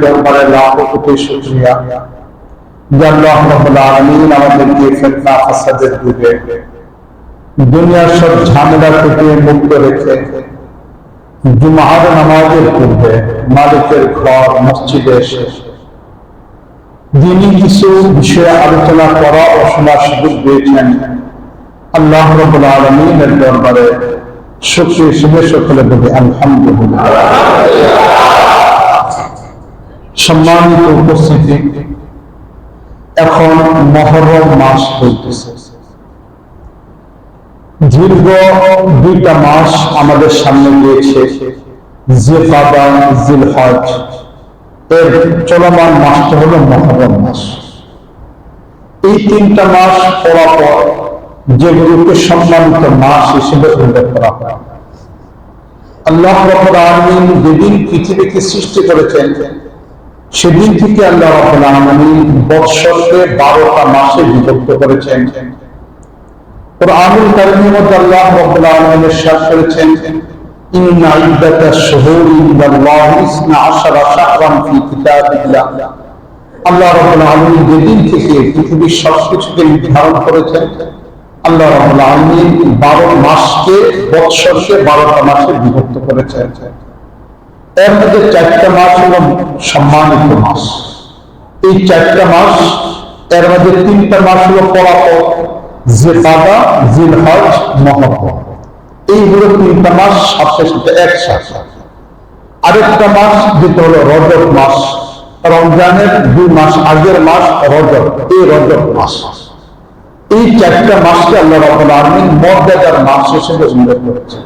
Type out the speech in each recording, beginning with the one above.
দরবারে দুনিয়ার সব ঝামেলা থেকে মুক্ত রেখে জুমার নামাজের পূর্বে মালিকের ঘর, মসজিদে এসে কিছু বিষয়ে আলোচনা করা ও শোনার সুযোগ দিয়েছেন। আল্লাহ রবুল আলমিনের দরবারে শুক্রিয়া হিসেবে সকলে বলি, আলহামদুলিল্লাহ। সম্মানিত উপস্থিতি এখন মহরম মাস চলতেছে দীর্ঘ দুইটা মাস আমাদের সামনে গিয়েছে জিলকাদা, জিলহজ। এর চলমান মাসটা হলো মহরম মাস। এই তিনটা মাস পড়া পর যেগুলোকে সম্মানিত মাস হিসেবে উল্লেখ করা হয়। আল্লাহ রব্বুল আলামিন যেদিন পৃথিবীকে সৃষ্টি করেছেন সেদিন থেকে আল্লাহ রব্বুল বৎসরকে বারোটা মাসে বিভক্ত করেছেন। কোরআনুল মধ্যে আল্লাহ রাব্বুল আলামিন করেছেন যেদিন থেকে পৃথিবীর সবকিছুকে নির্ধারণ করেছেন, আল্লাহ রাব্বুল আলামিন 12 মাসকে 12টা মাসে বিভক্ত করেছেন। এর মধ্যে চারটা মাস হল সম্মানিত মাস। এই চারটা মাস, এর মধ্যে তিনটা মাস হলো পরাপর জেকাদা জিলহজ মহরম এই হলো তিনটা মাস সাথে সাথে একসাথে। আরেকটা মাস যেটা হলো রজব মাস, রমজানের দুই মাস আগের মাস রজব, এই রজব মাস। এই চারটা মাসকে আল্লাহ রাব্বুল আলামিন মর্যাদার মাস হিসেবে উল্লেখ করেছেন।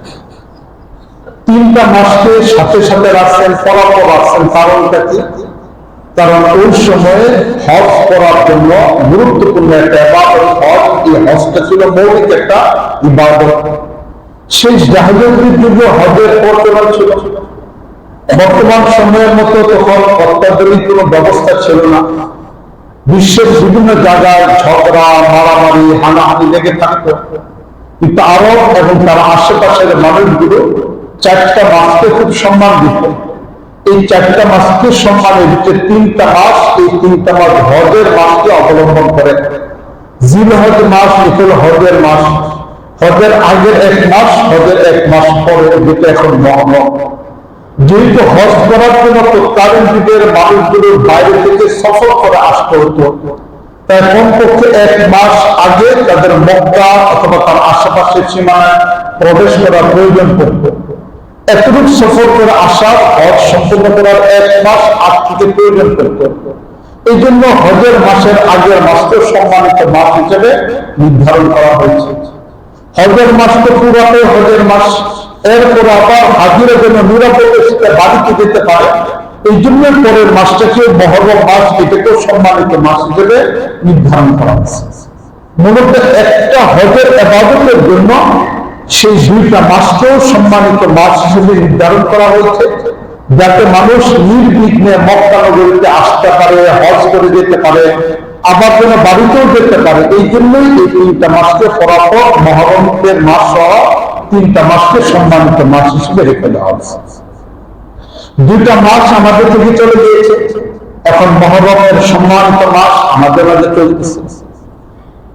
তিনটা মাসকে সাথে সাথে রাখছেন পরাপর রাখছেন কারণটা কি? কারণ ওই সময়ে হজ করার জন্য গুরুত্বপূর্ণ একটা ইবাদত হজ, এই হজটা ছিল মৌলিক একটা ইবাদত। সেই জাহাজের যুগে হজের প্রচলন ছিল। বর্তমান সময়ের মতো তখন অত্যাধুনিক কোনো ব্যবস্থা ছিল না। বিশ্বের বিভিন্ন জায়গায় ঝগড়া, মারামারি, হানাহানি লেগে থাকতো। কিন্তু আরব এবং তার আশেপাশের মানুষগুলো চারটা মাসকে খুব সম্মান দিত। এই চারটা মাসকে সম্মানে দিচ্ছে তিনটা মাস, এই তিনটা মাস হজের মাসকে অবলম্বন করে। জিল হজ মাস হল হজের মাস। হজের আগের এক মাস, হজের এক মাস পরে যেটা এখন মহম্মদ যেহেতু হজ করার জন্য তৎকালীন যুগের মানুষগুলোর বাইরে থেকে সফর করে আসতে হতো। তাই কমপক্ষে এক মাস আগে তাদের মক্কা অথবা তার আশেপাশের সীমানায় প্রবেশ করার প্রয়োজন পড়তো। এতটুকু সফর করে আসার হজ সম্পূর্ণ করার এক মাস আগ থেকে প্রয়োজন করত। এই জন্য হজের মাসের আগের মাসকে সম্মানিত মাস হিসেবে নির্ধারণ করা হয়েছে। হজের মাস তো পুরাতে হজের মাস। এরপর আবার হাজিরা যেন নিরাপদে বাড়িতে যেতে পারে এই জন্য পরের মাসটাকে মহরম মাস এটাকেও সম্মানিত মাস হিসেবে নির্ধারণ করা হয়েছে। মূলত একটা হজের আবাদতের জন্য সেই দুইটা মাসকেও সম্মানিত মাস হিসেবে নির্ধারণ করা হয়েছে, যাতে মানুষ নির্বিঘ্নে মক্কা নগরীতে আসতে পারে, হজ করে যেতে পারে, আবার যেন বাড়িতেও যেতে পারে। এই জন্যই এই তিনটা মাসকে পরাপর মহরমের মাস সহ তিনটা মাসকে সম্মানিত মাস হিসেবে রেখে দেওয়া হয়েছে। দুইটা মাস আমাদের থেকে চলে গিয়েছে। এখন মহরমের সম্মানিত মাস আমাদের মাঝে চলতেছে।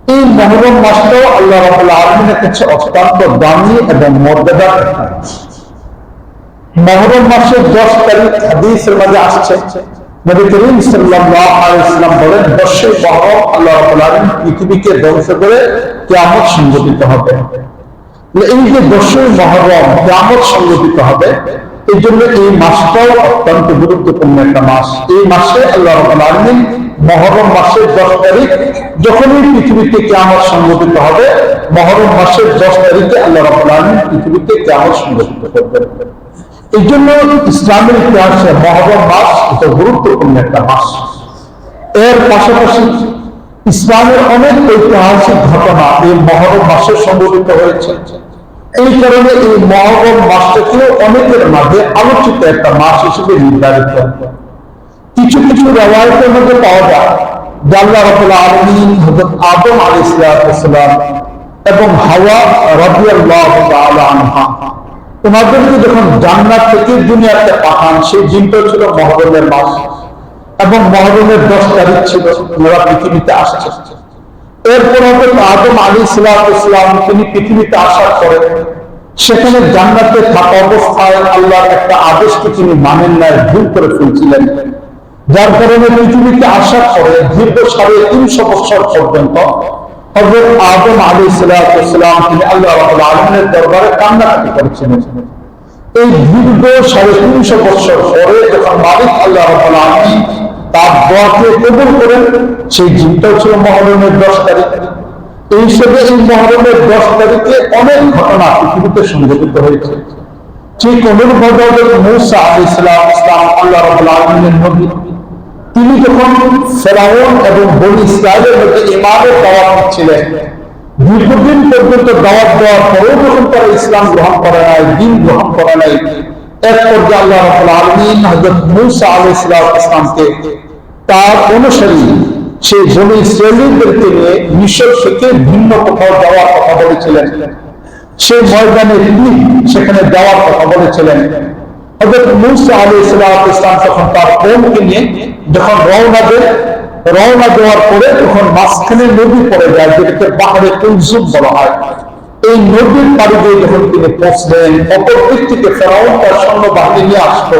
এই মহরম মাসটাও আল্লাহ রাবুল আলমিনের কাছে অত্যন্ত দামি এবং মর্যাদার মহরম মাসের দশ তারিখ হাদিসের মাঝে আসছে। নবী করিম সাল্লাম বলেন, দশই মহরম আল্লাহ পৃথিবীকে ধ্বংস করে কিয়ামত সংঘটিত হবে। এই যে দশই মহরম কিয়ামত সংঘটিত হবে এই জন্য এই মাসটাও অত্যন্ত গুরুত্বপূর্ণ একটা মাস। এই মাসে আল্লাহ আলামিন মহরম মাসের দশ তারিখ যখনই পৃথিবীতে কেমন সংগঠিত হবে, মহরম মাসের দশ তারিখে আল্লাহ আলম পৃথিবীতে কেমন সংগঠিত করবেন। এই জন্য ইসলামের ইতিহাসে মহরম মাস এটা গুরুত্বপূর্ণ একটা মাস। এর পাশাপাশি ইসলামের অনেক ঐতিহাসিক ঘটনা এই মহরম মাসে সংগঠিত হয়েছে। এই কারণে এই মহরম মাসটাকেও অনেকের মাঝে আলোচিত একটা মাস হিসেবে নির্ধারিত। কিছু কিছু রেওয়ায়তের মধ্যে পাওয়া যায়। জাল্লা আলমিন হজরত আদম এবং হাওয়া রবি আনহা ওনাদেরকে যখন থেকে দুনিয়াতে পাঠান, সেই দিনটা ছিল মহরমের মাস এবং মহরমের দশ তারিখ ছিল পৃথিবীতে আসছে। এরপর হজরত আদম আলী তিনি পৃথিবীতে আসার পরে সেখানে জান্নাতে থাকা অবস্থায় আল্লাহর একটা আদেশকে তিনি মানেন নাই, ভুল করে ফেলছিলেন। যার কারণে পৃথিবীতে আসার পরে দীর্ঘ সাড়ে তিনশো বছর পর্যন্ত হজরত আদম আলী ইসলাম তিনি আল্লাহ আলমের দরবারে কান্নাকাটি করেছিলেন। এই দীর্ঘ সাড়ে তিনশো বছর পরে যখন মালিক আল্লাহ তার দোয়াকে কবুল করেন, সেই ছিল মহরমের দশ তারিখ। এই হিসেবে এই মহরমের দশ তারিখে অনেক ঘটনা পৃথিবীতে সংঘটিত হয়েছে। ঠিক অনুরূপভাবে মৌসা আলী ইসলাম ইসলাম আল্লাহ আলমিনের নবী। তিনি যখন ফেরাউন এবং বনি ইসরায়েলের মধ্যে ইমানের দাওয়াত দিচ্ছিলেন, দীর্ঘদিন পর্যন্ত দাওয়াত দেওয়ার পরেও যখন তারা ইসলাম গ্রহণ করে নাই, দিন গ্রহণ করে নাই, এক পর্যায়ে আল্লাহ রাবুল আলমিন হজরত মুসা আলী ইসলাম ইসলামকে তার অনুসারী সেই বনি ইসরায়েলদেরকে নিয়ে মিশর থেকে ভিন্ন কোথাও যাওয়ার কথা বলেছিলেন। সেই ময়দানে সেখানে যাওয়ার কথা বলেছিলেন। হজরত মুসা আলী ইসলাম ইসলাম তখন তার কৌমকে নিয়ে যখন রওনা দেন রওনা দেওয়ার পরে তখন মাঝখানে নদী পড়ে যায়, যেটাকে পাহাড়ে কুলজুম বলা হয়। এই নদীর পাড়ি দিয়ে যখন তিনি পৌঁছলেন, অপর দিক থেকে ফেরাউন তার সৈন্য বাহিনী নিয়ে আসতো